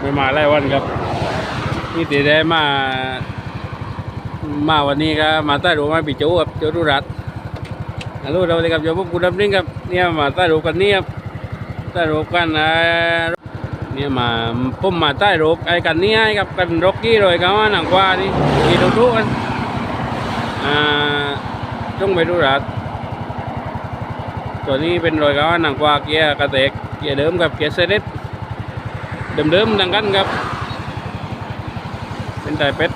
ไม่มาไล่วันครับนี่ตีได้มา มาวันนี้ก็มาใต้รูมาปีจูครับโจรุรัตฮัลโหลเราเลยครับโยมพวกกูดำนิ่งครับเนี่ยมาใต้รูกันเนี่ยครับใต้รูกันอ่าเนี่ยมาพุ่มมาใต้รูไอ้กันนี่ไอ้ครับกันร็อกกี้เลยครับว่าหนังกว่านี่กีดูทุกันอ่าจงไปดูรัตตัวนี้เป็นรอยครับว่าหนังกว่าเกียร์กระเตกเกียร์เดิมกับเกียร์เซเลส เดิมๆดังกันครับ เป็นไตเป็ด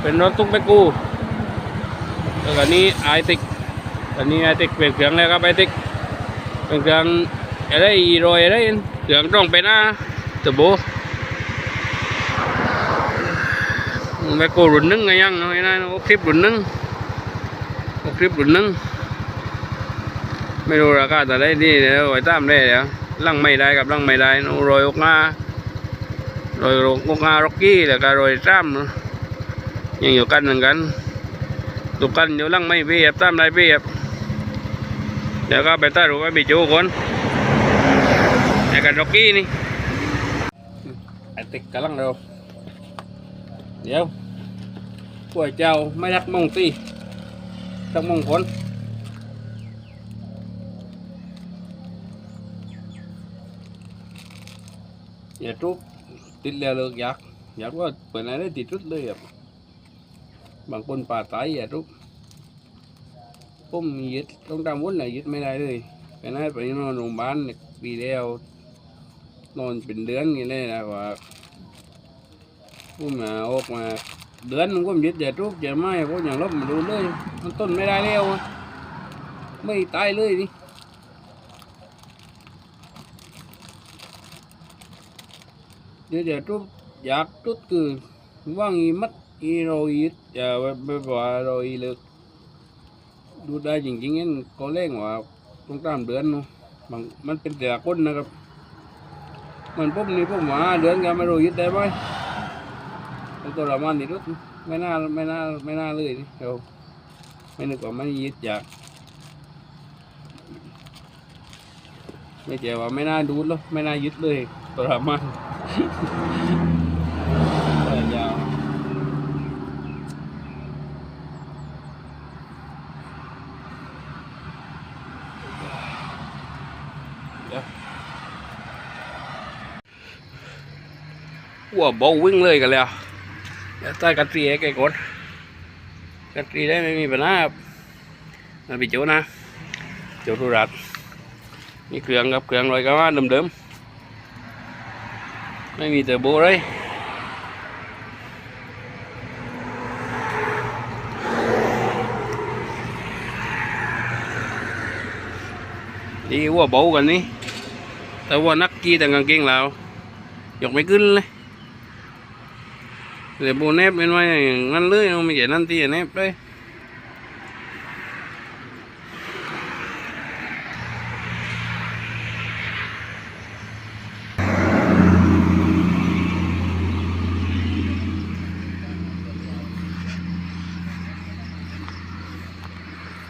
เป็นรถตุ๊กเปกกูแล้วก็นี้ไอติกอันนี้ไอติกเป็นเครื่องแล้วครับไอติกเป็นเครื่องอะไรอีโรยอะไรเครื่องต้องเป็นอะตัวโบเปกกูรุ่นนึงไงยังไงนะโอคลิปรุ่นนึงโอคลิปรุ่นนึงไม่รู้ราคาแต่ได้ดีเดี๋ยวไว้ตามได้เดี๋ยว ลังไม่ได้กับลังไม่ได้โนโรยอกงาโรยอกงาร็อกกี้แล้วก็โรยจ้ำเนาะยังอยู่กันเหมือนกันตุกันอยู่ลังไม่เพียบตามได้เพียบเดี๋ยวก็ไปต้ารูไปบิจูคนไอ้กันร็อกกี้นี่ไอ้ติ๊กกำลังเร็วเดี๋ยวพวกเจ้าไม่รักมงตีรักมงผล อย่าทุบติดแล้วเลิกอยากอยากว่าเปิดอะไรได้ติดรุดเลยอะบางคนป่าตายอย่าทุกผมยึดต้องทำวุ้นไหนยึดไม่ได้เลยไปนั่นไปนอนโรงพยาบาลปีแล้วนอนเป็นเดือนอย่างนี้นะว่าผมมาออกมาเดือนผมยึดอย่าทุกอย่าไม่ผมอย่างลบมาดูเลยมันต้นไม่ได้แล้วไม่ตายเลยนี่ เดี๋ยวอย่าทุกอยากทุกคือว่างอีมัดอีโรอีดอย่าไปไปว่าโรอีเลึกดูได้จริงๆงั้นก็เร่งว่าต้องตามเดือนเนาะบางมันเป็นแต่ละคนนะครับมันปุ๊บนี่ปุ๊บมาเดือนก็ไม่รู้ยึดได้ไหมมันตัวละมันนี่รุดไม่น่าไม่น่าไม่น่าเลยนี่เราไม่นึกว่าไม่ยึดอยากไม่เจว่าไม่น่าดูดหรอกไม่น่ายึดเลยตัวละมัน ยาววัวโบวิ่งเลยกันแล้วเดี๋ยวใต้กระตรีให้แกกดกระตรีได้ไม่มีปัญหามันไปโจนะโจทุรัดนี่เครื่องกับเครื่องลอยกันว่าเดิมๆ ไม่มีเตอร์โบเลยดีวัวโบกันนี่แต่ว่านักกีแต่กางเกงเรายกไม่ขึ้นเลยเดี๋ยวโบเนบเป็นไว้อย่างนั้นเลยไม่ใช่นั่นที่เนบเลยเดี๋ยวก็เล่นไหนกิ้งเลยก็หลังก่อนพูดเหรี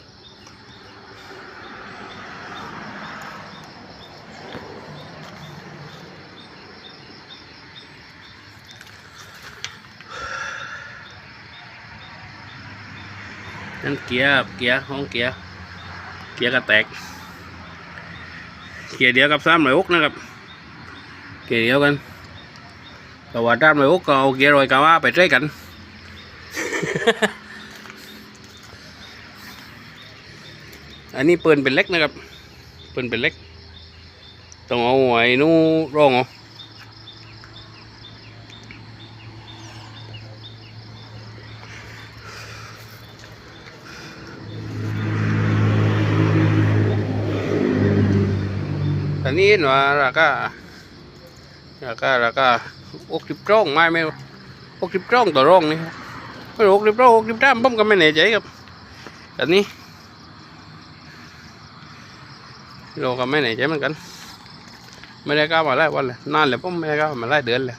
นั่นเกียร์เกียร์ห้องเกียร์เกียร์กระแตก เกียร์เดียวกับสามร้อยหกนะครับ เกียร์เดียวกันแต่ว่าสามร้อยหกก็เอาเกียร์รอยกาว่าไปใช้กันอันนี้ปืนเป็นเล็กนะครับปืนเป็นเล็ก ต้องเอาไว้นู้ร่องเอา แต่นี้หน่อยราคาราคาราคาอกสิบจ้องไม่ไม่รู้หกสิบร่องต่อร่องนี่ครับไม่รู้หกสิบร่องหกสิบร่ามผมก็ไม่แน่ใจครับอันนี้เราก็ไม่แน่ใจเหมือนกัน ไม่ได้ก้าวมาไล่วันเลยนานเลยผมไม่ได้ก้าวมาไล่เดือนเลย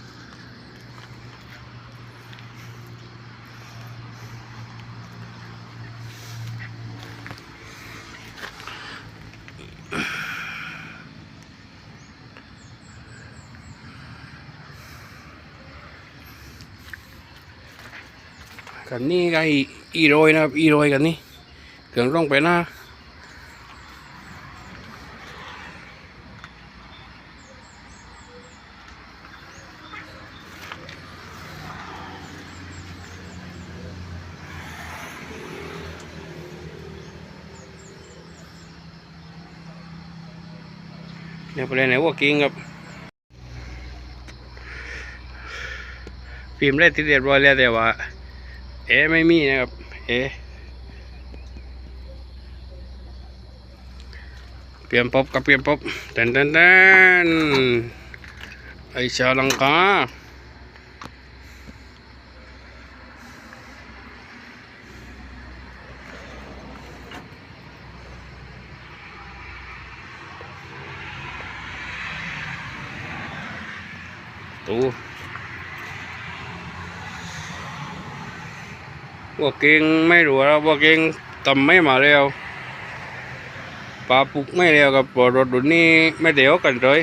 กันนี่ก็อีโรยนะครับอีโรยกันนี่เครื่องร่องไปหน้าเดี๋ยวไปเล่นไหนวัวกิ้งครับฟิล์มได้ติดเรียบร้อยแล้วแต่ว่า เอไม่มีนะครับ เอเปลี่ยนปบกับเปลี่ยนปบเต้นเต้นเต้นไอชาลังกาตู้ วัวกิ้งไม่รู้แล้ววัวกิ้งทำไม่มาแล้วปลาปุกไม่แล้วกับปลารถดุนนี้ไม่เดียวกันเลย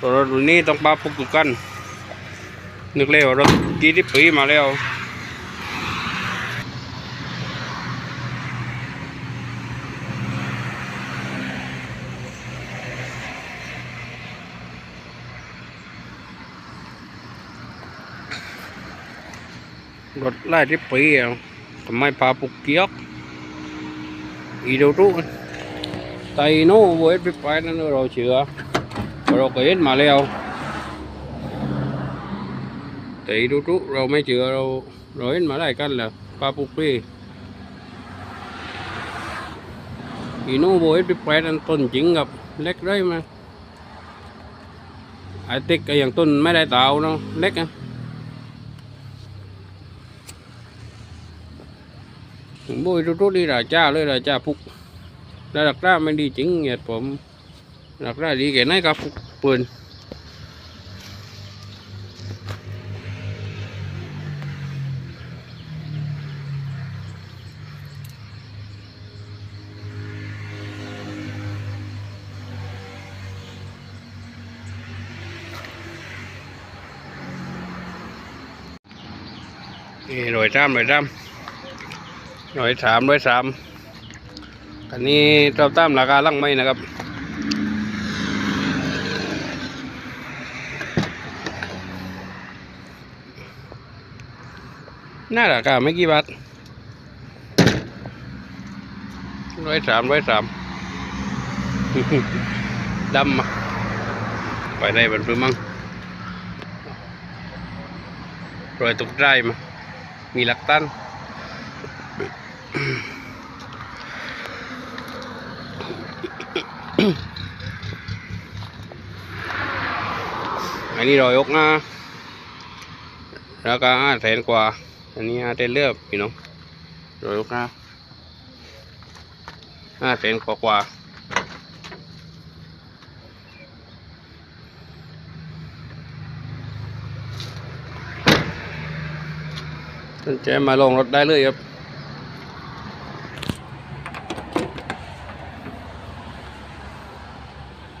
ปลารถดุนนี้ต้องปลาปุกกันนึกเล้วรถกี่ที่ปีมาแล้ว รถไล่ที่ปีอะทำไมปลาปุกเกียกอีดูรู้ไตโน่เวทไปไปนั่นเราเชื่อเราก็เห็นมาแล้วแต่อีดูรู้เราไม่เชื่อเราเราเห็นมาได้กันแล้วปลาปุกปีอีโน่เวทไปไปนั่นต้นจริงกับเล็กได้มาไอติ๊กก็อย่างต้นไม่ได้เต่าเนาะเล็กอะ บุยทุกที่นนี้ราจ้าเลยราจ้าพุกแต่หลักราไม่ดีจริงเหตุผมหักได้ดีแก่ไหนครับพุกปืนนี่รอยจ้ำรอยจ้ำ ร้อยสามร้อยสามอันนี้เราตามราคาลั่งไม่นะครับน่าราคาไม่กี่บาทร้อยสามร้อยสามดำมาไปได้บันพื้มั่งรอยตกได้มามีหลักตัน นนี้รอยกนะราคาห้าแสนกว่า อันนี้ห้าเทนเลือบพี่น้องรอยกนะห้าแสนกว่ากว่าสนใจมาลงรถได้เลยครับ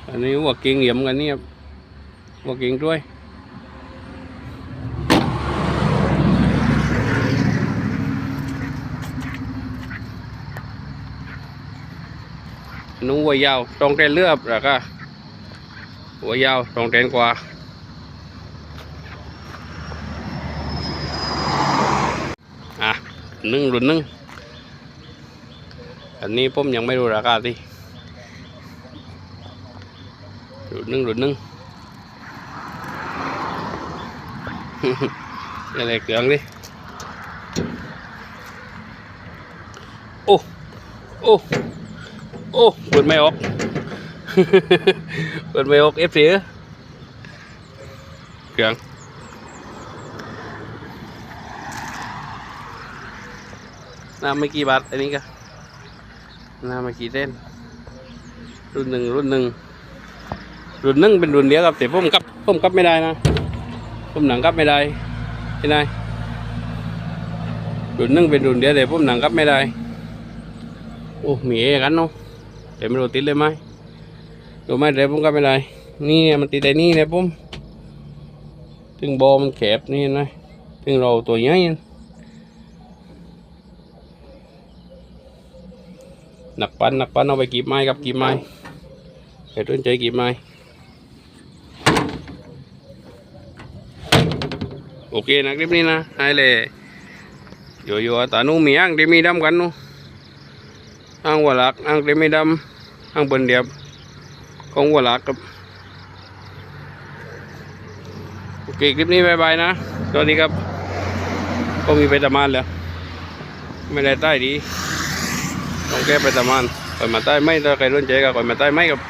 อันนี้วัวกิงเหยี่ยมกันนี่ครับ วัวกิงด้วยนู้วัวยาวตรงเทนเลือบแล้วก็วัวยาวตรงเทนกว่าอะหนึ่งรุ่นหนึ่งอันนี้ผมยังไม่รู้ราคาที่รุ่นหนึ่งรุ่นหนึ่ง อะไรเกลืองดิ โอ้ โอ้ โอ้ เปิดไม่ออก เปิดไม่ออกเอฟซีเกลืองน้ำไม่กี่บาท อันนี้ก็น้ำไม่กี่เส้น รุ่นหนึ่งรุ่นหนึ่งรุ่นหนึ่งเป็นรุ่นเดียวกับเต่พุ่มกับพุ่มกับไม่ได้นะ ผมหนังกับไม่ได้ที่ไหนรุ่นนึ่งเป็นรุ่นเดียวแต่ผมหนังกับไม่ได้โอ้มีเอกันเนาะแต่ไม่รู้ติดเลยไหมรู้ไหมแต่ผมกับไม่ได้นี่มันติดไอ้นี่เนี่ยผมถึงบอมันแคบนี่นะถึงเราตัวใหญ่หนักปันหนักปันเอาไปกีบไม้ครับกีบไม้ไปต้นใจกีบไม้ โอเคนะคลิปนี้นะให้เลยอยู่อยู่ตานูมีอ่างที่มีดำกันนูอ่างวัวหลักอ่างที่มีดำอ่างเปินเดียบของวัวหลักครับโอเคคลิปนี้บายบายนะสวัสดีครับ ก็มีไปตะมานแล้ว ไม่ได้ใต้ดีต้องแก้ไปตามมันก่อนมาใต้ไม่ถ้าใครสนใจก็ก่อนมาใต้ไม่กับ